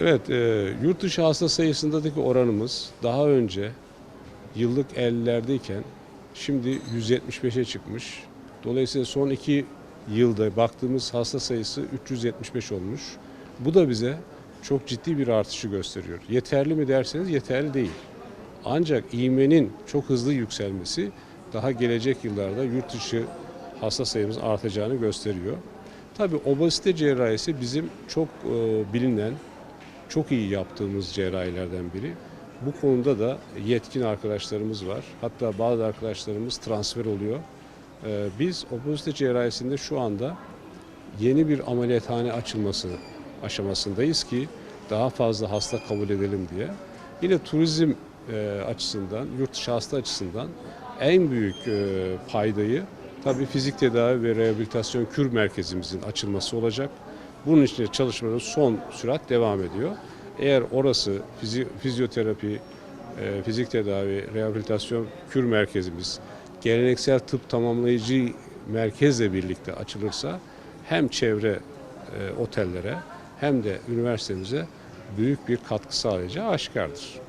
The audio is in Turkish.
Evet, e, yurt dışı hasta sayısındaki oranımız daha önce yıllık 50'lerdeyken şimdi 175'e çıkmış. Dolayısıyla son iki yılda baktığımız hasta sayısı 375 olmuş. Bu da bize çok ciddi bir artışı gösteriyor. Yeterli mi derseniz yeterli değil. Ancak iğmenin çok hızlı yükselmesi daha gelecek yıllarda yurt dışı hasta sayımız artacağını gösteriyor. Tabii obezite cerrahisi bizim çok e, bilinen, çok iyi yaptığımız cerrahilerden biri. Bu konuda da yetkin arkadaşlarımız var. Hatta bazı arkadaşlarımız transfer oluyor. Ee, Biz obezite cerrahisinde şu anda yeni bir ameliyathane açılması aşamasındayız ki daha fazla hasta kabul edelim diye. Yine turizm e, açısından, yurt dışı hasta açısından en büyük e, paydayı tabii fizik tedavi ve rehabilitasyon kür merkezimizin açılması olacak. Bunun için de çalışmalarımız son sürat devam ediyor. Eğer orası fizyoterapi, e, fizik tedavi, rehabilitasyon kür merkezimiz geleneksel tıp tamamlayıcı merkezle birlikte açılırsa hem çevre e, otellere hem de üniversitemize büyük bir katkı sağlayacağı aşikardır.